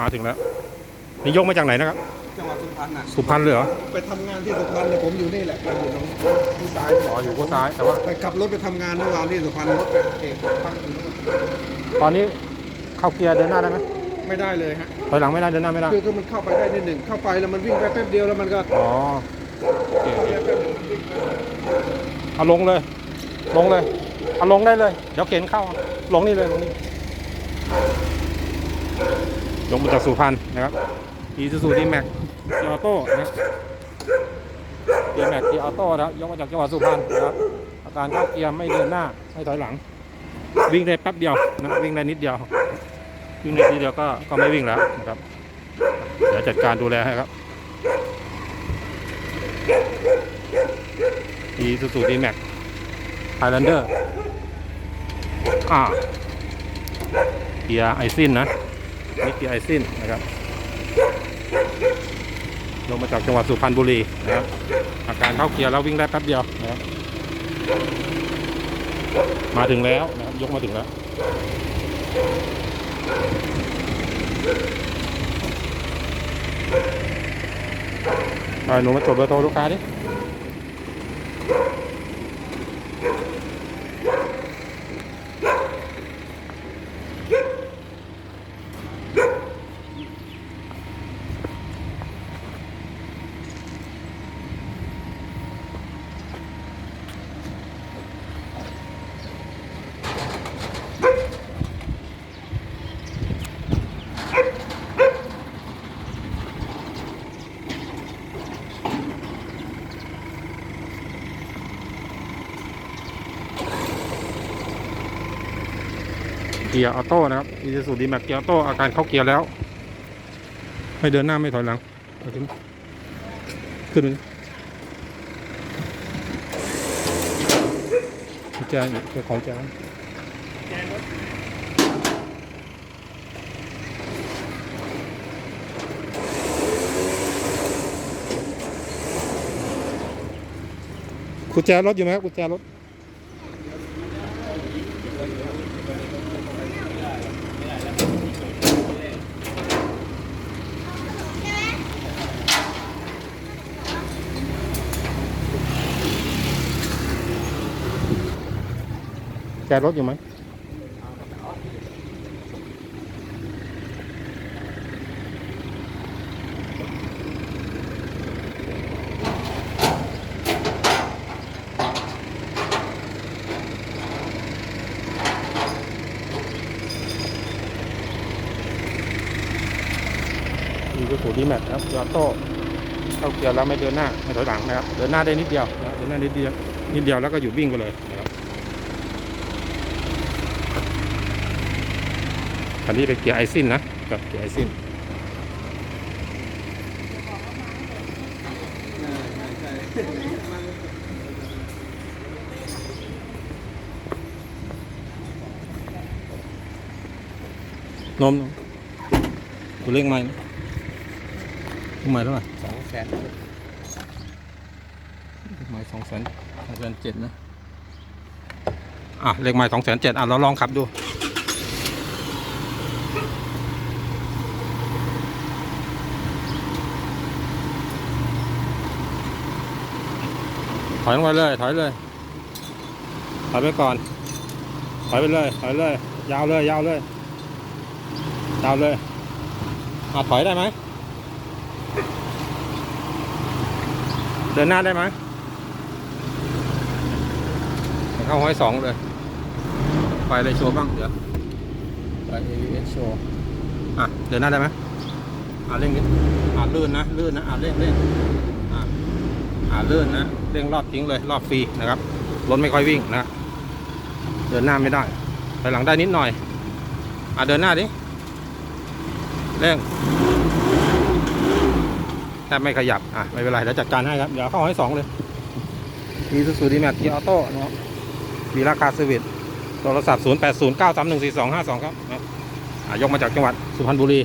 มาถึงแล้วนี่ยกมาจากไหนนะครับจังหวัดสุพรรณน่ะสุพรรณเลยเหรอไปทำงานที่สุพรรณเนี่ยผมอยู่นี่แหละผมอยู่ตรงที่ซ้ายอ๋ออยู่ข้างซ้ายแต่ว่า ไปขับรถไปทำงานเมื่อวานที่สุพรรณรถเอกพักอยู่นู่นตอนนี้เข้าเกียร์เดินหน้าได้ไหมไม่ได้เลยฮะถอยหลังไม่ได้เดินหน้าไม่ได้คือคือมันเข้าไปได้นิดหนึ่งเข้าไปแล้วมันวิ่งไปแป๊บเดียวแล้วมันก็อ๋อโอเคโอเคแป๊บเดียววิ่งไปเอาลงเลย ลงเลยเอาลงได้เลย เดี๋ยวเข็นเข้าลงนี่เลยลงนี่ ลงมาจากสุพรรณนะครับอีซูซูดีแม็กดีออโต้นะดีแม็กดีออโต้นะครับยกมาจากจังหวัดสุพรรณนะครับอาการเข้าเกียร์ไม่เดินหน้าไม่ถอยหลัง วิ่งได้แป๊บเดียวนะวิ่งได้นิดเดียววิ่งได้นิดเดียวก็ก็ไม่วิ่งแล้วนะครับเดี๋ยวจัดการดูแลให้ครับอีซูซูดีแม็กไฮแลนเดอร์อ่าเกียร์ไอซินนะ นี่เกียร์ไอซินนะครับ ลงมาจากจังหวัดสุพรรณบุรีนะครับอาการเข้าเกียร์แล้ววิ่งได้แป๊บเดียวนะครับมาถึงแล้วนะครับยกมาถึงแล้วไปหนูมาจดเบอร์โทรลูกค้าดิ กียร์ออโต้นะครับอีซูซูดีแม็กเกียร์ออโต้อาการเข้าเกียร์แล้ว ไม่เดินหน้าไม่ถอยหลังขึ้นขึ้นไปกุญแจอยู่เจ้าของแจกุญแจรถอยู่ไหมครับกุญแจรถ รถอยู่ไหมนี่คือสูดีแม็กครับยอโต้เข้าเกียร์แล้วไม่เดินหน้าไม่ถอยหลังนะครับเดินหน้าได้นิดเดียวเดินหน้านิดเดียวนิดเดียวแล้วก็หยุดวิ่งไปเลยนะ ครับอันนี้เป็นเกียร์ไอซินนะกับเกียร์ไอซินนมกูเล่งไม้นะเลขไม้เท่าไหร่สองแสนเลขไม้สองแสนสองแสนเจ็ดนะ อะ เลขไม้สองแสนเจ็ดอะ เราลองขับดู ถอยลงไปเลย ถอยเลย ถอยไปก่อน ถอยไปเลย ถอยเลย ยาวเลย ยาวเลย ยาวเลยอะถอยได้ไหม เดินหน้าได้ไหมเข้าห้อยสองเลย ไปเลยโชว์บ้าง เดี๋ยว ไป AVS โชว์อะ เดินหน้าได้ไหมอะเร่งนิดอะลื่นนะ ลื่นนะ อะเร่งเร่งาเลื่อนนะเร่งรอบทิ้งเลยรอบฟรีนะครับรถไม่ค่อยวิ่งนะเดินหน้าไม่ได้ไปหลังได้นิดหน่อยอ่าเดินหน้าดิเร่งแทบไม่ขยับอะไม่เป็นไรเดี๋ยวจัดการให้ครับเดี๋ยวเข้าให้สองเลยมีซูซูดีแม็กกีออโต้นะครับมีราคาเซอร์วิสโทรศัพท์ 0 8 0 9 3 1 4 2 5 2 ครับนะอะยกมาจากจังหวัดสุพรรณบุรี